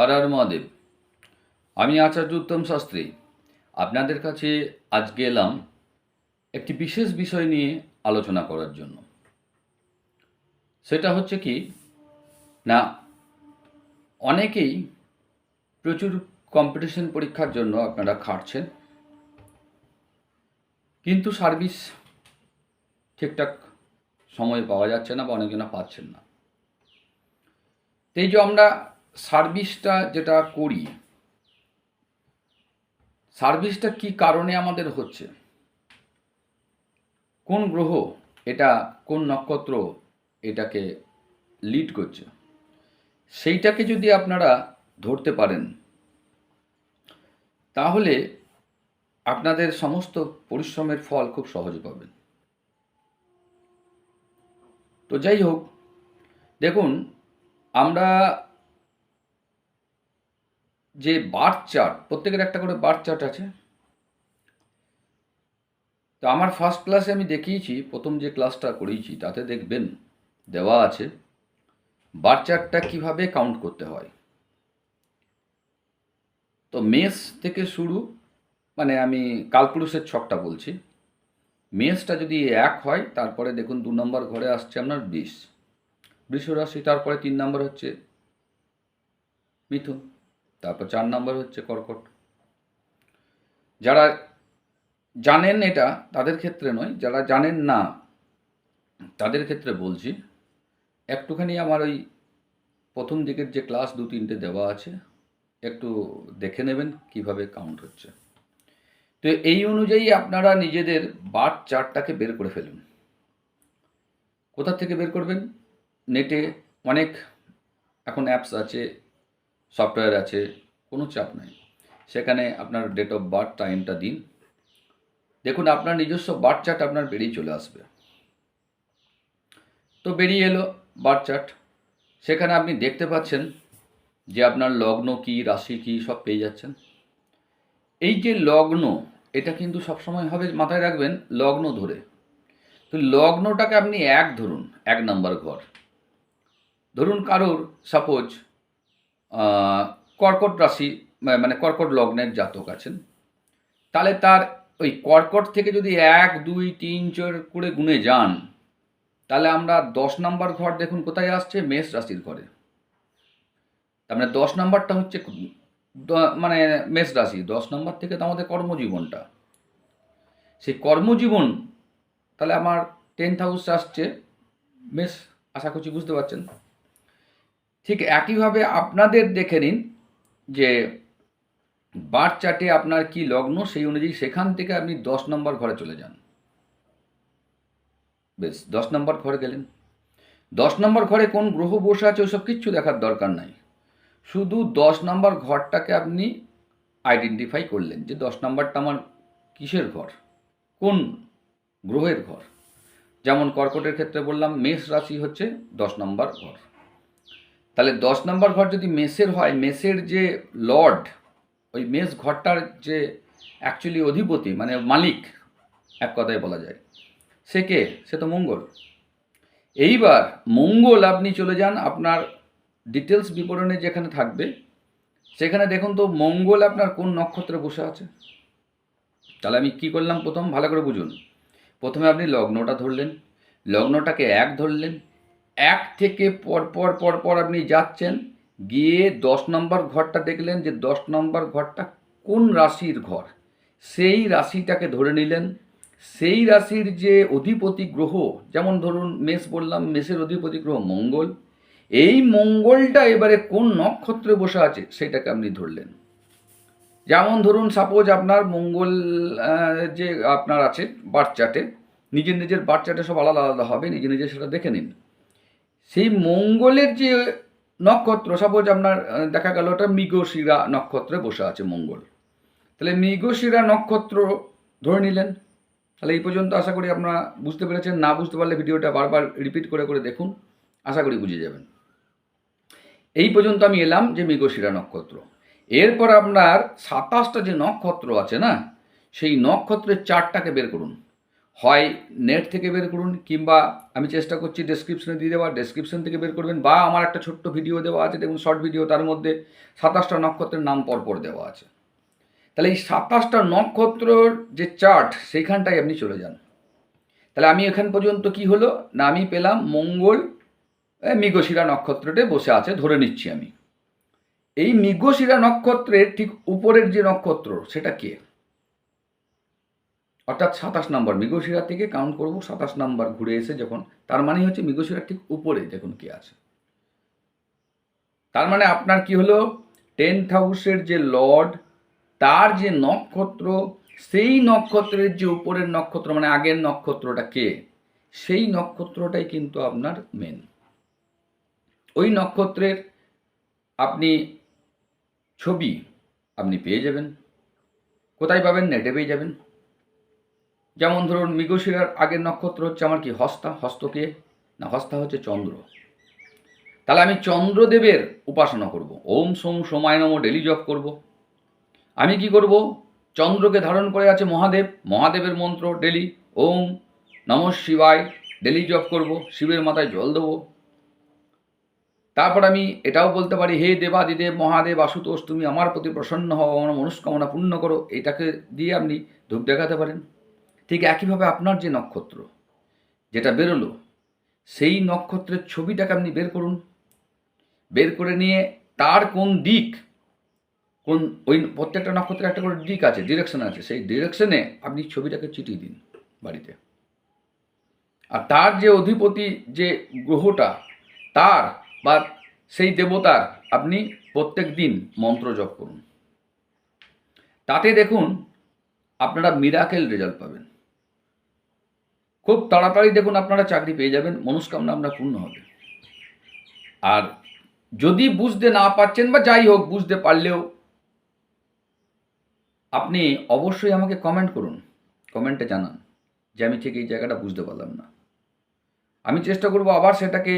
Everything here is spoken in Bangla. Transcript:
হর হর মহাদেব। আমি আচার্য উত্তম শাস্ত্রী। আপনাদের কাছে আজকে এলাম একটি বিশেষ বিষয় নিয়ে আলোচনা করার জন্য। সেটা হচ্ছে কি, না, অনেকেই প্রচুর কম্পিটিশন পরীক্ষার জন্য আপনারা খাটছেন, কিন্তু সার্ভিস ঠিকঠাক সময় পাওয়া যাচ্ছে না বা অনেকজনা পাচ্ছেন না। এই যে আমরা সার্ভিসটা যেটা করি, সার্ভিসটা কি কারণে আমাদের হচ্ছে? কোন গ্রহ এটা, কোন নক্ষত্র এটাকে লিড করছে? সেইটাকে যদি আপনারা ধরতে পারেন, তাহলে আপনাদের সমস্ত পরিশ্রমের ফল খুব সহজে পাবেন। তো যাই হোক, দেখুন, আমরা যে বার্থ চার্ট প্রত্যেকের একটা করে বার্থ চার্ট আছে। তো আমার ফার্স্ট ক্লাসে আমি দেখিয়েছি, প্রথম যে ক্লাসটা করিয়েছি তাতে দেখবেন দেওয়া আছে বার্থ চার্টটা কীভাবে কাউন্ট করতে হয়। তো মেস থেকে শুরু মানে আমি কালপুরুষের ছকটা বলছি মেসটা যদি এক হয়, তারপরে দেখুন দু নম্বর ঘরে আসছে আপনার বিষ। বৃষ রাশি তারপরে তিন নম্বর হচ্ছে মিথুন। তারপর চার নম্বর হচ্ছে কর্কট। যারা জানেন এটা, তাদের ক্ষেত্রে নয়, যারা জানেন না, তাদের ক্ষেত্রে বলছি, একটুখানি আমার ওই প্রথম দিকের যে ক্লাস দু তিনটে দেওয়া আছে, একটু দেখে নেবেন কীভাবে কাউন্ট হচ্ছে। তো এই অনুযায়ী আপনারা নিজেদের বার্থ চার্টটাকে বের করে ফেলুন। কোথা থেকে বের করবেন? নেটে অনেক এখন অ্যাপস আছে সফটওয়্যার আছে, কোনো চাপ নাই। সেখানে আপনার ডেট অফ বার্থ টাইমটা দিন। দেখুন, আপনার নিজস্ব বার্থ চার্ট আপনার বেরিয়ে চলে আসবে। তো বেরিয়ে এলো বার্থ চার্ট সেখানে আপনি দেখতে পাচ্ছেন যে আপনার লগ্ন কি, রাশি কি, সব পেয়ে যাচ্ছেন। এই যে লগ্ন, এটা কিন্তু সবসময় হবে মাথায় রাখবেন, লগ্ন ধরে। তো লগ্নটাকে আপনি এক ধরুন, এক নাম্বার ঘর। ধরুন কারোর সাপোজ কর্কট রাশি মানে কর্কট লগ্নের জাতক আছেন। তাহলে তার ওই কর্কট থেকে যদি এক, দুই, তিন, চার করে গুণে যান, তাহলে আমরা দশ নম্বর ঘর দেখুন কোথায় আসছে? মেষ রাশির ঘরে। তার মানে দশ নম্বরটা হচ্ছে মানে মেষ রাশি। দশ নম্বর থেকে তো আমাদের কর্মজীবনটা। সেই কর্মজীবন, তাহলে আমার টেন্থ হাউস আসছে। মেষ, আশা করছি বুঝতে পারছেন। ঠিক একইভাবে আপনাদের দেখে নিন যে বার চার্টে আপনার কি লগ্ন, সেই অনুযায়ী সেখান থেকে আপনি দশ নম্বর ঘরে চলে যান। বেশ, দশ নম্বর ঘরে গেলেন। দশ নম্বর ঘরে কোন গ্রহ বসে আছে ওসব কিচ্ছু দেখার দরকার নাই। শুধু দশ নম্বর ঘরটাকে আপনি আইডেন্টিফাই করলেন যে দশ নম্বরটা আমার কিসের ঘর? কোন গ্রহের ঘর? যেমন কর্কটের ক্ষেত্রে বললাম, মেষ রাশি হচ্ছে দশ নম্বর ঘর। তাহলে দশ নম্বর ঘর যদি মেসের হয়, মেসের যে লর্ড, ওই মেস ঘরটার যে অ্যাকচুয়ালি অধিপতি মানে মালিক, এক কথায় বলা যায়, সে কে? সে তো মঙ্গল। এইবার মঙ্গল আপনি চলে যান আপনার ডিটেলস বিবরণে যেখানে থাকবে, সেখানে দেখুন তো মঙ্গল আপনার কোন নক্ষত্রে বসে আছে। তাহলে আমি কি করলাম প্রথম? ভালো করে বুঝুন। প্রথমে আপনি লগ্নটা ধরলেন, লগ্নটাকে এক ধরলেন এক থেকে পর পর পর পর আপনি যাচ্ছেন, গিয়ে দশ নম্বর ঘরটা দেখলেন যে দশ নম্বর ঘরটা কোন রাশির ঘর? সেই রাশিটাকে ধরে নিলেন। সেই রাশির যে অধিপতি গ্রহ, যেমন ধরুন মেষ বললাম, মেষের অধিপতি গ্রহ মঙ্গল। এই মঙ্গলটা এবারে কোন নক্ষত্রে বসে আছে সেটাকে আপনি ধরলেন। যেমন ধরুন সাপোজ আপনার মঙ্গল যে আপনার আছে বার্থ নিজের নিজের বার্থ চার্টে সব আলাদা আলাদা হবে নিজে নিজে সেটা দেখে নিন। সেই মঙ্গলের যে নক্ষত্র সাপোজ আপনার দেখা গেল ওটা মৃগশিরা নক্ষত্রে বসে আছে মঙ্গল। তাহলে মৃগশিরা নক্ষত্র ধরে নিলেন। তাহলে এই পর্যন্ত আশা করি আপনারা বুঝতে পেরেছেন। না বুঝতে পারলে ভিডিওটা বারবার রিপিট করে করে দেখুন। আশা করি বুঝে যাবেন। এই পর্যন্ত আমি এলাম যে মৃগশিরা নক্ষত্র। এরপর আপনার সাতাশটা যে নক্ষত্র আছে না, সেই নক্ষত্রের চারটাকে বের করুন। হয় নেট থেকে বের করুন কিংবা আমি চেষ্টা করছি ডেসক্রিপশনে দিয়ে দেওয়া ডেসক্রিপশন থেকে বের করবেন বা আমার একটা ছোট্ট ভিডিও দেওয়া আছে, দেখুন শর্ট ভিডিও তার মধ্যে সাতাশটা নক্ষত্রের নাম পরপর দেওয়া আছে। তাহলে এই সাতাশটা নক্ষত্রর যে চার্ট সেইখানটায় আপনি চলে যান। তাহলে আমি এখান পর্যন্ত কি হলো? না, আমি পেলাম মঙ্গল মৃগশিরা নক্ষত্রতে বসে আছে, ধরে নিচ্ছি আমি। এই মৃগশিরা নক্ষত্রের ঠিক উপরের যে নক্ষত্র, সেটা কে? অর্থাৎ সাতাশ নম্বর, মৃগশিরা থেকে কাউন্ট করব, সাতাশ নম্বর ঘুরে এসে যখন, তার মানে হচ্ছে মৃগশিরার ঠিক উপরে দেখুন কে আছে। তার মানে আপনার কি হলো? টেন্থ হাউসের যে লর্ড, তার যে নক্ষত্র, সেই নক্ষত্রের যে উপরের নক্ষত্র মানে আগের নক্ষত্রটা কে? সেই নক্ষত্রটাই কিন্তু আপনার মেন ওই নক্ষত্রের আপনি ছবি আপনি পেয়ে যাবেন। কোথায় পাবেন? নেটে পেয়ে যাবেন। যেমন ধরুন মৃগশিরার আগের নক্ষত্র হচ্ছে আমার কি হস্তা? হস্তকে না, হস্তা হচ্ছে চন্দ্র। তাহলে আমি চন্দ্রদেবের উপাসনা করব। ওম সোম সোমায় নম ডেলি জপ করব। আমি কি করব? চন্দ্রকে ধারণ করে আছে মহাদেব। মহাদেবের মন্ত্র, ডেলি। ওম নম শিবায় ডেলি জপ করব। শিবের মাথায় জল দেবো। তারপর আমি এটাও বলতে পারি, হে দেবাদিদেব, মহাদেব, আশুতোষ, তুমি আমার প্রতি প্রসন্ন হও, আমার মনস্কামনা পূর্ণ করো। এটাকে দিয়ে আপনি ধূপ দেখাতে পারেন। ঠিক একইভাবে আপনার যে নক্ষত্র যেটা বেরোলো, সেই নক্ষত্রের ছবিটাকে আপনি বের করুন। বের করে নিয়ে তার কোন দিক, কোন ওই প্রত্যেকটা নক্ষত্রের একটা করে দিক আছে ডিরেকশন আছে, সেই ডিরেকশনে আপনি ছবিটাকে চিটিয়ে দিন বাড়িতে। আর তার যে অধিপতি যে গ্রহটা, তার বা সেই দেবতার আপনি প্রত্যেক দিন মন্ত্র জপ করুন। তাতে দেখুন আপনারা মিরাকেল রেজাল্ট পাবেন। খুব তাড়াতাড়ি দেখুন আপনারা চাকরি পেয়ে যাবেন, মনস্কামনা আপনার পূর্ণ হবে। আর যদি বুঝতে না পারছেন বা যাই হোক, বুঝতে পারলেও আপনি অবশ্যই আমাকে কমেন্ট করুন কমেন্টে জানান যে আমি ঠিক এই জায়গাটা বুঝতে পারলাম না। আমি চেষ্টা করব আবার সেটাকে